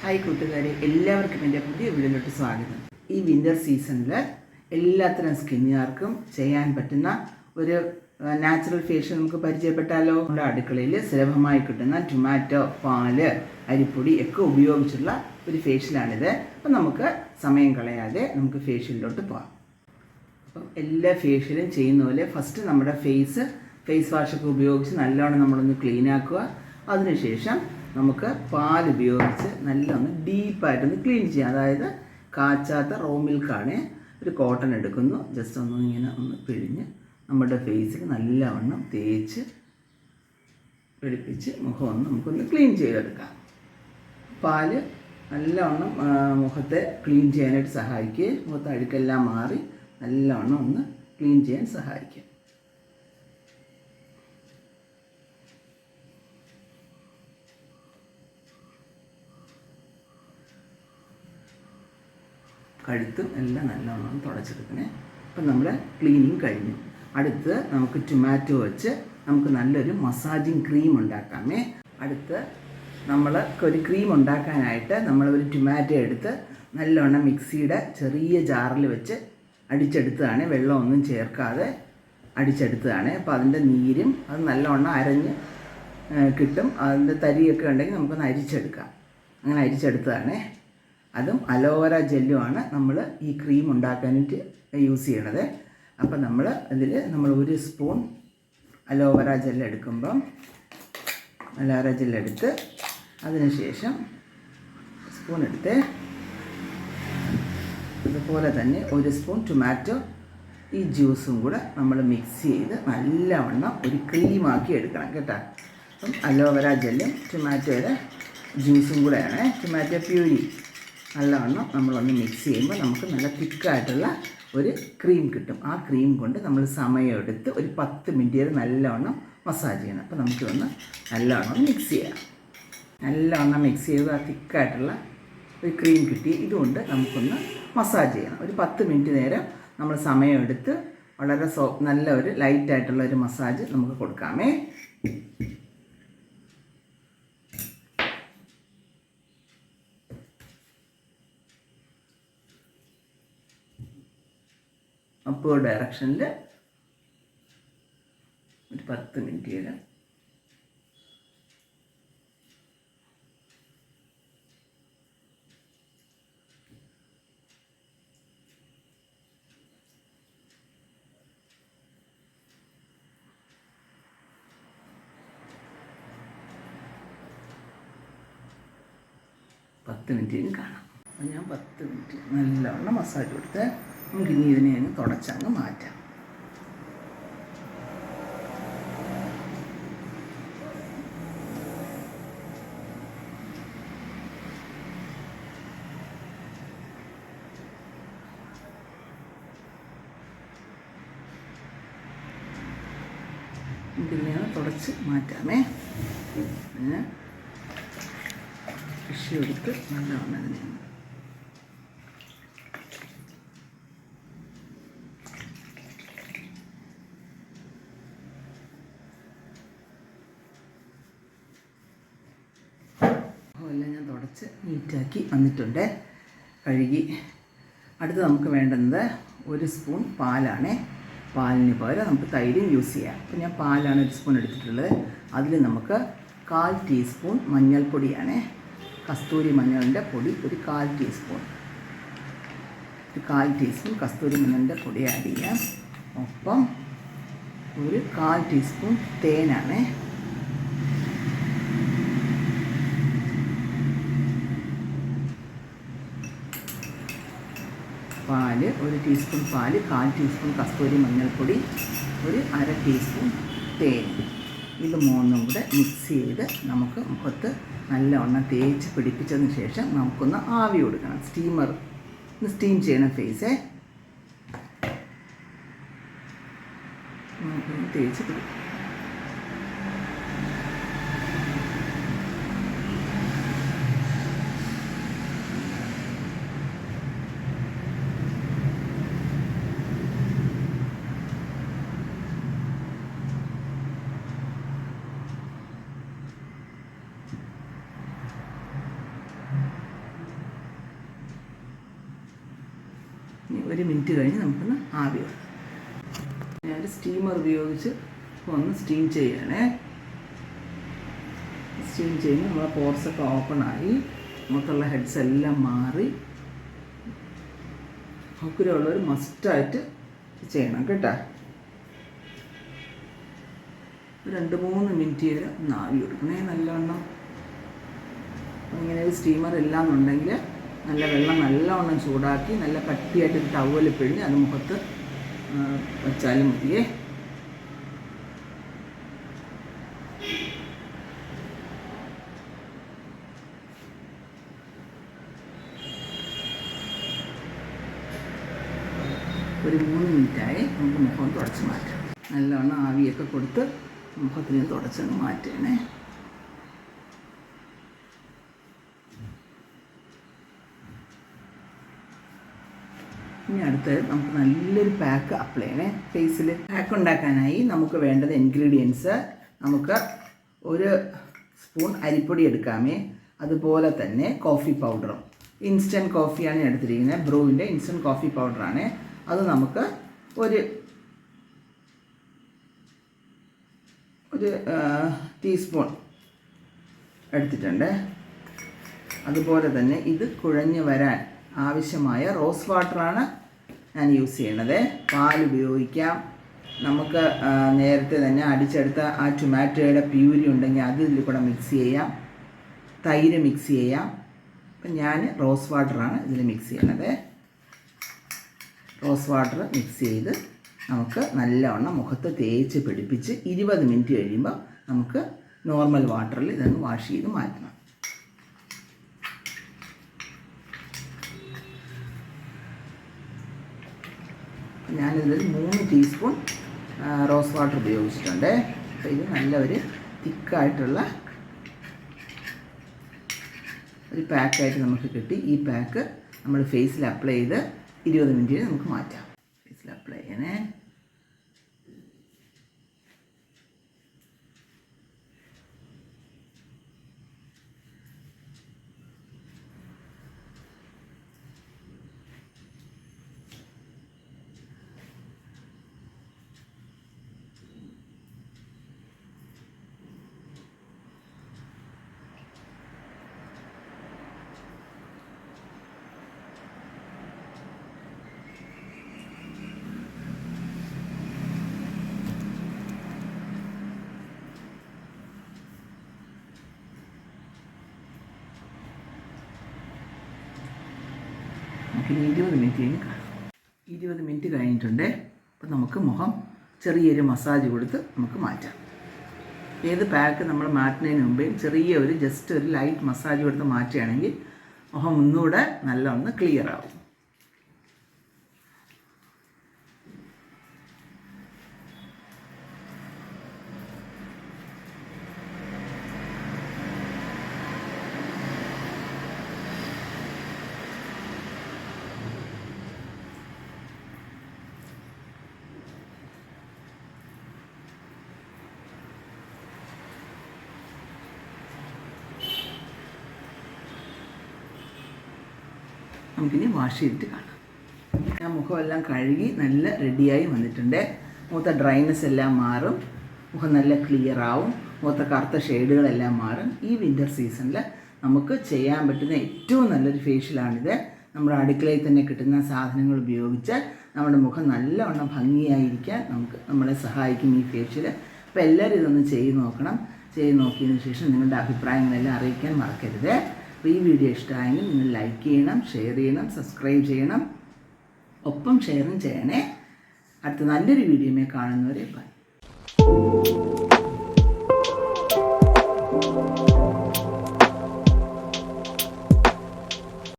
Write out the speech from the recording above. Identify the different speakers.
Speaker 1: Hi കൂട്ടുകാരെ എല്ലാവർക്കും എന്റെ പുതിയ വീഡിയോയിലോട്ട് സ്വാഗതം. ഈ വിന്റർ സീസണിൽ എല്ലാത്തരം സ്കിന്നുകാർക്കും ചെയ്യാൻ പറ്റുന്ന ഒരു നാച്ചുറൽ ഫേഷ്യൽ നമുക്ക് പരിചയപ്പെട്ടാലോ? നമ്മുടെ അടുക്കളയിൽ സുലഭമായി കിട്ടുന്ന ടൊമാറ്റോ പാൽ അരിപ്പൊടി ഒക്കെ ഉപയോഗിച്ചുള്ള ഒരു ഫേഷ്യലാണിത് അപ്പം നമുക്ക് സമയം കളയാതെ നമുക്ക് ഫേഷ്യലിലോട്ട് പോകാം അപ്പം എല്ലാ ഫേഷ്യലും ചെയ്യുന്ന പോലെ ഫസ്റ്റ് നമ്മുടെ ഫേസ് ഫേസ് വാഷൊക്കെ ഉപയോഗിച്ച് നല്ലോണം നമ്മളൊന്ന് ക്ലീൻ ആക്കുക. അതിനുശേഷം നമുക്ക് പാൽ ഉപയോഗിച്ച് നല്ലൊന്ന് ഡീപ്പായിട്ടൊന്ന് ക്ലീൻ ചെയ്യാം. അതായത് കാച്ചാത്ത റോ മിൽക്കാണ്. ഒരു കോട്ടൺ എടുക്കുന്നു. ജസ്റ്റ് ഒന്ന് ഇങ്ങനെ ഒന്ന് പിഴിഞ്ഞ് നമ്മുടെ ഫേസിൽ നല്ലവണ്ണം തേച്ച് പിടിപ്പിച്ച് മുഖം ഒന്ന് നമുക്കൊന്ന് ക്ലീൻ ചെയ്തെടുക്കാം. പാൽ നല്ലവണ്ണം മുഖത്തെ ക്ലീൻ ചെയ്യാനായിട്ട് സഹായിക്കുകയും മുഖത്ത് അഴുക്കെല്ലാം മാറി നല്ലവണ്ണം ഒന്ന് ക്ലീൻ ചെയ്യാൻ സഹായിക്കും. കഴുത്തും എല്ലാം നല്ലോണം തുടച്ചെടുക്കണേ. അപ്പം നമ്മുടെ ക്ലീനിങ് കഴിഞ്ഞു. അടുത്ത് നമുക്ക് ടൊമാറ്റോ വെച്ച് നമുക്ക് നല്ലൊരു മസാജിങ് ക്രീം ഉണ്ടാക്കാമേ. അടുത്ത് നമ്മൾ ഒരു ക്രീം ഉണ്ടാക്കാനായിട്ട് നമ്മൾ ഒരു ടൊമാറ്റോ എടുത്ത് നല്ലോണം മിക്സിയുടെ ചെറിയ ജാറിൽ വെച്ച് അടിച്ചെടുത്തതാണ്. വെള്ളമൊന്നും ചേർക്കാതെ അടിച്ചെടുത്തതാണ്. അപ്പോൾ അതിന്റെ നീരും അത് നല്ലോണം അരഞ്ഞ് കിട്ടും. അതിന്റെ തരിയൊക്കെ ഉണ്ടെങ്കിൽ നമുക്കൊന്ന് അരിച്ചെടുക്കാം. അങ്ങനെ അരിച്ചെടുത്തതാണ്. അതും അലോവേര ജെല്ലുമാണ് നമ്മൾ ഈ ക്രീം ഉണ്ടാക്കാനായിട്ട് യൂസ് ചെയ്യണത്. അപ്പം നമ്മൾ അതിൽ നമ്മൾ ഒരു സ്പൂൺ അലോവേര ജെല്ല് എടുക്കുമ്പം അലോവേര ജെല്ല് എടുത്ത് അതിനുശേഷം സ്പൂൺ എടുത്ത് അതുപോലെ തന്നെ ഒരു സ്പൂൺ ടൊമാറ്റോ ഈ ജ്യൂസും കൂടെ നമ്മൾ മിക്സ് ചെയ്ത് നല്ലവണ്ണം ഒരു ക്രീമാക്കി എടുക്കണം കേട്ടോ. അപ്പം അലോവേര ജെല്ലും ടൊമാറ്റോയുടെ ജ്യൂസും കൂടെയാണ്. ടൊമാറ്റോ പ്യൂരി നല്ലവണ്ണം നമ്മളൊന്ന് മിക്സ് ചെയ്യുമ്പോൾ നമുക്ക് നല്ല തിക്കായിട്ടുള്ള ഒരു ക്രീം കിട്ടും. ആ ക്രീം കൊണ്ട് നമ്മൾ സമയമെടുത്ത് ഒരു പത്ത് മിനിറ്റ് വരെ നല്ലവണ്ണം മസാജ് ചെയ്യണം. അപ്പോൾ നമുക്കിതൊന്ന് നല്ലവണ്ണം മിക്സ് ചെയ്യാം. നല്ലവണ്ണം മിക്സ് ചെയ്ത് ആ തിക്കായിട്ടുള്ള ഒരു ക്രീം കിട്ടി. ഇതുകൊണ്ട് നമുക്കൊന്ന് മസാജ് ചെയ്യണം. ഒരു പത്ത് മിനിറ്റ് നേരം നമ്മൾ സമയമെടുത്ത് വളരെ സോ നല്ല ഒരു ലൈറ്റായിട്ടുള്ള ഒരു മസാജ് നമുക്ക് കൊടുക്കാമേ. അപ്പോൾ ഡയറക്ഷനിൽ ഒരു പത്ത് മിനിറ്റ് ഇടാം പത്ത് മിനിറ്റ് കാണാം. ഞാൻ പത്ത് മിനിറ്റ് നല്ലവണ്ണം മസാജ് കൊടുത്ത്. നമുക്ക് ഇനി ഇതിനെ അങ്ങ് തുടച്ചങ്ങ് മാറ്റാം. തുടച്ച് മാറ്റാമേ. പിന്നെ കൃഷി എടുത്ത് നല്ലതാണ് ഇതിനെ അങ്ങ് എല്ലാം ഞാൻ തുടച്ച് നീറ്റാക്കി വന്നിട്ടുണ്ട്. കഴുകി. അടുത്ത് നമുക്ക് വേണ്ടുന്നത് ഒരു സ്പൂൺ പാലാണ്. പാലിന് പകരം നമുക്ക് തൈരും യൂസ് ചെയ്യാം. അപ്പോൾ ഞാൻ പാലാണ് ഒരു സ്പൂൺ എടുത്തിട്ടുള്ളത്. അതിൽ നമുക്ക് കാൽ ടീസ്പൂൺ മഞ്ഞൾപ്പൊടിയാണ്. കസ്തൂരി മഞ്ഞളിന്റെ പൊടി ഒരു കാൽ ടീസ്പൂൺ. ഒരു കാൽ ടീസ്പൂൺ കസ്തൂരി മഞ്ഞളിന്റെ പൊടി ആഡ് ചെയ്യാം. ഒപ്പം ഒരു കാൽ ടീസ്പൂൺ തേനാണ്. പാൽ ഒരു ടീസ്പൂൺ പാൽ കാൽ ടീസ്പൂൺ കസ്തൂരി മഞ്ഞൾപ്പൊടി ഒരു അര ടീസ്പൂൺ തേൻ. ഇത് മൂന്നും കൂടെ മിക്സ് ചെയ്ത് നമുക്ക് മുഖത്ത് നല്ലവണ്ണം തേച്ച് പിടിപ്പിച്ചതിന് ശേഷം നമുക്കൊന്ന് ആവി കൊടുക്കണം. സ്റ്റീമർ സ്റ്റീം ചെയ്യണം ഫേസേ തേച്ച് പിടിക്കും ഇനി ഒരു മിനിറ്റ് കഴിഞ്ഞ് നമുക്കൊന്ന് ആവി ഞാൻ സ്റ്റീമർ ഉപയോഗിച്ച് ഒന്ന് സ്റ്റീം ചെയ്യണേ. സ്റ്റീം ചെയ്യുമ്പോൾ നമ്മളെ പോർസൊക്കെ ആയി. നമുക്കുള്ള ഹെഡ്സ് എല്ലാം മാറി. ഹക്കുരമുള്ളവർ മസ്റ്റായിട്ട് ചെയ്യണം കേട്ടോ. രണ്ട് മൂന്ന് മിനിറ്റ് വരെ ഒന്ന് ആവി കൊടുക്കണേ നല്ലവണ്ണം. ഇങ്ങനെ ഒരു സ്റ്റീമർ ഇല്ലാന്നുണ്ടെങ്കിൽ നല്ല വെള്ളം നല്ലവണ്ണം ചൂടാക്കി നല്ല കട്ടിയായിട്ട് ഒരു ടവൽ പിഴിഞ്ഞ് അത് മുഖത്ത് വെച്ചാലും മതിയേ. ഒരു മൂന്ന് മിനിറ്റായി നമുക്ക് മുഖം തുടച്ച് മാറ്റാം. നല്ലവണ്ണം ആവിയൊക്കെ കൊടുത്ത് മുഖത്തിന് തുടച്ചങ്ങ് മാറ്റണേ. ഇനി അടുത്തത് നമുക്ക് നല്ലൊരു പാക്ക് അപ്ലൈ ചെയ്യണേ. ഫേസിൽ പാക്ക് ഉണ്ടാക്കാനായി നമുക്ക് വേണ്ടത് ഇൻഗ്രീഡിയൻസ് നമുക്ക് ഒരു സ്പൂൺ അരിപ്പൊടി എടുക്കാമേ. അതുപോലെ തന്നെ കോഫി പൗഡറും ഇൻസ്റ്റന്റ് കോഫിയാണ് എടുത്തിരിക്കുന്നത്. ബ്രൂവിന്റെ ഇൻസ്റ്റന്റ് കോഫി പൗഡറാണ് അത് നമുക്ക് ഒരു ഒരു ടീസ്പൂൺ എടുത്തിട്ടുണ്ട്. അതുപോലെ തന്നെ ഇത് കുഴഞ്ഞു വരാൻ ആവശ്യമായ റോസ് വാട്ടറാണ് ഞാൻ യൂസ് ചെയ്യണത്. പാൽ ഉപയോഗിക്കാം. നമുക്ക് നേരത്തെ തന്നെ അടിച്ചെടുത്ത ആ ടൊമാറ്റോയുടെ പ്യൂരി ഉണ്ടെങ്കിൽ അത് ഇതിൽ കൂടെ മിക്സ് ചെയ്യാം. തൈര് മിക്സ് ചെയ്യാം. അപ്പം ഞാൻ റോസ് വാട്ടറാണ് ഇതിൽ മിക്സ് ചെയ്യണത്. റോസ് വാട്ടർ മിക്സ് ചെയ്ത് നമുക്ക് നല്ലവണ്ണം മുഖത്ത് തേച്ച് പിടിപ്പിച്ച് ഇരുപത് മിനിറ്റ് കഴിയുമ്പോൾ നമുക്ക് നോർമൽ വാട്ടറിൽ ഇതൊന്ന് വാഷ് ചെയ്ത് മാറ്റണം. ഞാനിതിൽ മൂന്ന് ടീസ്പൂൺ റോസ് വാട്ടർ ഉപയോഗിച്ചിട്ടുണ്ട്. അപ്പോൾ ഇത് നല്ല ഒരു തിക്കായിട്ടുള്ള ഒരു പാക്കായിട്ട് നമുക്ക് കിട്ടി. ഈ പാക്ക് നമ്മൾ ഫേസിൽ അപ്ലൈ ചെയ്ത് ഇരുപത് മിനിറ്റിൽ നമുക്ക് മാറ്റാം. ഫേസിൽ അപ്ലൈ ചെയ്യണേ. നമുക്കിനി ഇരുപത് മിനിറ്റ് കഴിഞ്ഞ് കാണാം. ഇരുപത് മിനിറ്റ് കഴിഞ്ഞിട്ടുണ്ട്. അപ്പം നമുക്ക് മുഖം ചെറിയൊരു മസാജ് കൊടുത്ത് നമുക്ക് മാറ്റാം. ഏത് പാക്ക് നമ്മൾ മാറ്റുന്നതിന് മുമ്പേ ചെറിയ ഒരു ജസ്റ്റ് ഒരു ലൈറ്റ് മസാജ് കൊടുത്ത് മാറ്റുകയാണെങ്കിൽ മുഖം ഒന്നുകൂടെ നല്ലവണ്ണം ക്ലിയർ ആവും. നമുക്കിനി വാഷ് ചെയ്തിട്ട് കാണാം. ഞാൻ മുഖമെല്ലാം കഴുകി നല്ല റെഡിയായി വന്നിട്ടുണ്ട്. മുഖത്തെ ഡ്രൈനസ് എല്ലാം മാറും. മുഖം നല്ല ക്ലിയർ ആവും. മുഖത്തെ കറുത്ത ഷെയ്ഡുകളെല്ലാം മാറും. ഈ വിന്റർ സീസണിൽ നമുക്ക് ചെയ്യാൻ പറ്റുന്ന ഏറ്റവും നല്ലൊരു ഫേഷ്യലാണിത് നമ്മുടെ അടുക്കളയിൽ തന്നെ കിട്ടുന്ന സാധനങ്ങൾ ഉപയോഗിച്ച് നമ്മുടെ മുഖം നല്ലവണ്ണം ഭംഗിയായിരിക്കാൻ നമുക്ക് നമ്മളെ സഹായിക്കും ഈ ഫേഷ്യൽ അപ്പോൾ എല്ലാവരും ഇതൊന്ന് ചെയ്ത് നോക്കണം. ചെയ്ത് നോക്കിയതിന് ശേഷം നിങ്ങളുടെ അഭിപ്രായങ്ങളെല്ലാം അറിയിക്കാൻ മറക്കരുത്. അപ്പോൾ ഈ വീഡിയോ ഇഷ്ടമായെങ്കിൽ നിങ്ങൾ ലൈക്ക് ചെയ്യണം ഷെയർ ചെയ്യണം സബ്സ്ക്രൈബ് ചെയ്യണം. ഒപ്പം ഷെയറും ചെയ്യണേ. അടുത്ത നല്ലൊരു വീഡിയോമേ കാണുന്നവരെ ബൈ